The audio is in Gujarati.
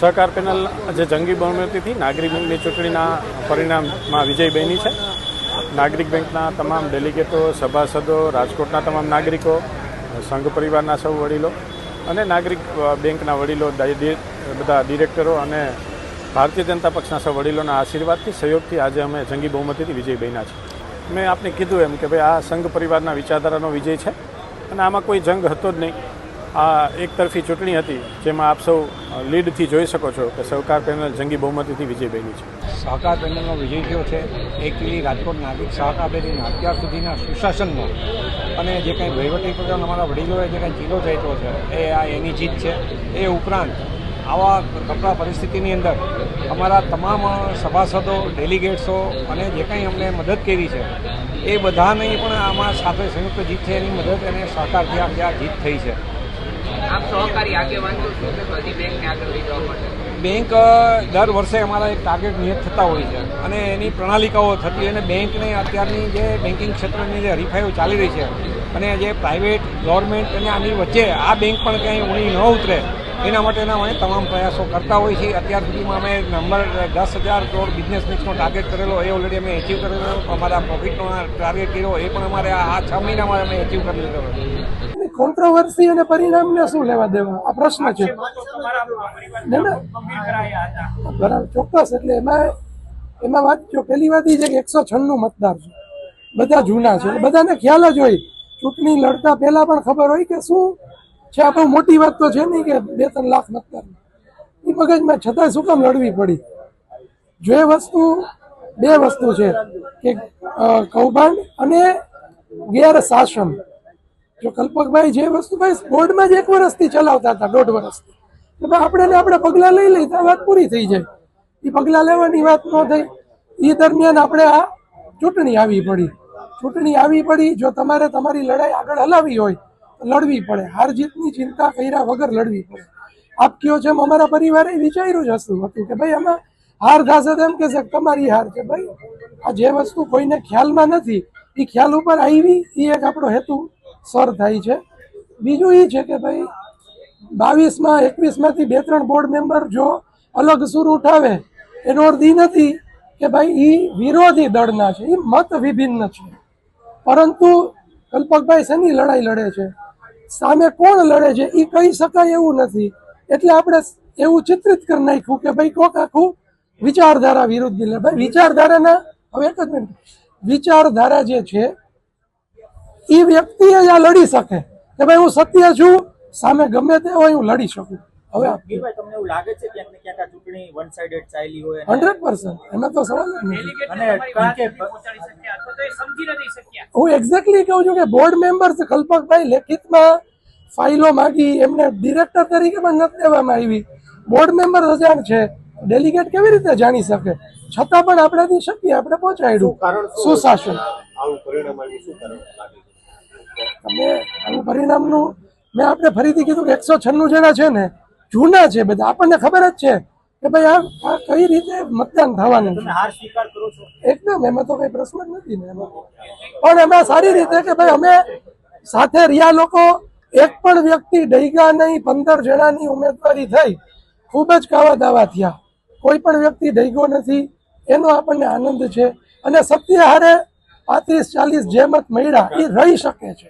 સહકાર પેનલ જે જંગી બહુમતીથી નાગરિક બેંકની ચૂંટણીના પરિણામમાં વિજય બની છે. નાગરિક બેંકના તમામ ડેલિગેટો, સભાસદો, રાજકોટના તમામ નાગરિકો, સંઘ પરિવારના સૌ વડીલો અને નાગરિક બેંકના વડીલો બધા ડિરેક્ટરો અને ભારતીય જનતા પક્ષના સૌ વડીલોના આશીર્વાદથી, સહયોગથી આજે અમે જંગી બહુમતીથી વિજય બન્યા છે. મેં આપને કીધું એમ કે ભાઈ આ સંઘ પરિવારના વિચારધારાનો વિજય છે અને આમાં કોઈ જંગ હતો જ નહીં. આ એક તરફી ચૂંટણી હતી, જેમાં આપ સૌ લીડથી જોઈ શકો છો કે સહકાર પેનલ જંગી બહુમતીથી વિજય બની છે. સહકાર પેનલનો વિજય થયો છે. એકલી રાજકોટ નાગરિક સહકાર પેનલના અત્યાર સુધીના સુશાસનમાં અને જે કંઈ વહીવટી પ્રધાન અમારા વડીલોએ જે કંઈ ચીલો ચાપ્યો છે, એ આ એની જીત છે. એ ઉપરાંત આવા કપરા પરિસ્થિતિની અંદર અમારા તમામ સભાસદો, ડેલિગેટ્સો અને જે કંઈ અમને મદદ કરી છે, એ બધાને પણ આમાં સાથે સંયુક્ત જીત છે. એની મદદ અને સહકારથી આ જીત થઈ છે. બેંક દર વર્ષે અમારા એક ટાર્ગેટ નિયત થતા હોય છે. અને એની પ્રણાલિકાઓ થતી અને બેંકને અત્યારની જે બેન્કિંગ ક્ષેત્રની જે હરીફાઈઓ ચાલી રહી છે અને જે પ્રાઇવેટ ગવર્મેન્ટ અને આની વચ્ચે આ બેંક પણ ક્યાંય ઊણી ન ઉતરે. એના માટેના અમે તમામ પ્રયાસો કરતા હોઈએ છીએ. અત્યાર સુધીમાં અમે નંબર દસ હજાર કરોડ બિઝનેસ મિક્સનો ટાર્ગેટ કરેલો એ ઓલરેડી અમે એચીવ કરેલો. અમારા પ્રોફિટનો ટાર્ગેટ કર્યો એ પણ અમારે આ છ મહિનામાં અમે એચીવ કરી લીધો કોન્ટ્રોવર્સી અને પરિણામને શું લેવા દેવા? આ પ્રશ્ન છે. બરાબર. ચોક્કસ. એટલે એમાં એમાં વાત જો પહેલી વાત એ છે કે એકસો છન્નું મતદાર છે. બધા જૂના છે. બધાને ખ્યાલ જ હોય. ચૂંટણી લડતા પહેલા પણ ખબર હોય કે શું છે આ બહુ મોટી વાત તો છે નહીં કે બે ત્રણ લાખ મતદાર એ મગજમાં છતાંય શું કામ લડવી પડી? જો એ વસ્તુ, બે વસ્તુ છે કે કૌભાંડ અને ગેરશાસન. જો કલ્પકભાઈ જે વસ્તુ ભાઈ બોર્ડમાં જ એક વર્ષથી ચલાવતા હતા, દોઢ વર્ષથી તો ભાઈ આપણે આપણે પગલાં લઈ લઈ તો વાત પૂરી થઈ જાય. એ પગલાં લેવાની વાત ન થઈ. એ દરમિયાન આપણે આ ચૂંટણી આવી પડી. ચૂંટણી આવી પડી, જો તમારે તમારી લડાઈ આગળ હલાવી હોય તો લડવી પડે. હાર જીતની ચિંતા કર્યા વગર લડવી પડે. આપ કયો જેમ અમારા પરિવારે વિચાર્યું જ હશું હતું કે ભાઈ આમાં હાર થશે એમ કે તમારી હાર છે ભાઈ. આ જે વસ્તુ કોઈને ખ્યાલમાં નથી એ ખ્યાલ ઉપર આવી એ એક આપણો હેતુ સર થાય છે. બીજું એ છે કે ભાઈ, બાવીસમાં, એકવીસમાંથી બે ત્રણ બોર્ડ મેમ્બર જો અલગ સુર ઉઠાવે, એનો અર્થ એ નથી કે ભાઈ એ વિરોધી દળના છે એ મત વિભિન્ન છે. પરંતુ કલ્પકભાઈ શેની લડાઈ લડે છે? સામે કોણ લડે છે? એ કહી શકાય એવું નથી. એટલે આપણે એવું ચિત્રિત કરી નાખ્યું કે ભાઈ કોક આખું વિચારધારા વિરુદ્ધ ભાઈ વિચારધારાના હવે એક જ મિનિટ. વિચારધારા જે છે એ વ્યક્તિ જ આ લડી શકે. કે ભાઈ હું સત્ય છું સામે ગમે તે હોય હું લડી શકું. હવે તમને એવું લાગે છે ક્યાંક ને ક્યાંક આ ચૂંટણી વન સાઇડેડ ચાલી હોય અને- હંડ્રેડ પર્સન્ટ. એમાં તો સવાલ નથી. અને કે પહોંચાડી શક્યા અથવા તો સમજી નથી શક્યા હું એક્ઝેક્ટલી કહું છું કે બોર્ડ મેમ્બર્સ કલ્પકભાઈ લેખિતમાં ફાઇલો માગી એમને ડિરેક્ટર તરીકે પણ નથી દેવામાં આવી. બોર્ડ મેમ્બર અજાણ છે. ડેલિગેટ કેવી રીતે જાણી શકે? છતાં પણ આપણાથી શક્તિ આપણે પહોંચાડ્યું. સુશાસન તમે આનું પરિણામનું મેં આપણે ફરીથી કીધું કે એકસો છન્નું જણા છે ને જૂના છે બધા આપણને ખબર જ છે. કે ભાઈ આ આ કઈ રીતે મતદાન થવાનું એકદમ એમાં તો કઈ પ્રશ્ન જ નથી ને એમાં. પણ એમાં સારી રીતે કે ભાઈ અમે સાથે રહ્યા લોકો એક પણ વ્યક્તિ ડૈગા નહીં પંદર જણાની ઉમેદવારી થઈ ખૂબ જ કાવા દાવા થયા. કોઈ પણ વ્યક્તિ ડૈગો નથી એનો આપણને આનંદ છે. અને સત્ય હારે પાંત્રીસ ચાલીસ જે મત મળ્યા એ રહી શકે છે.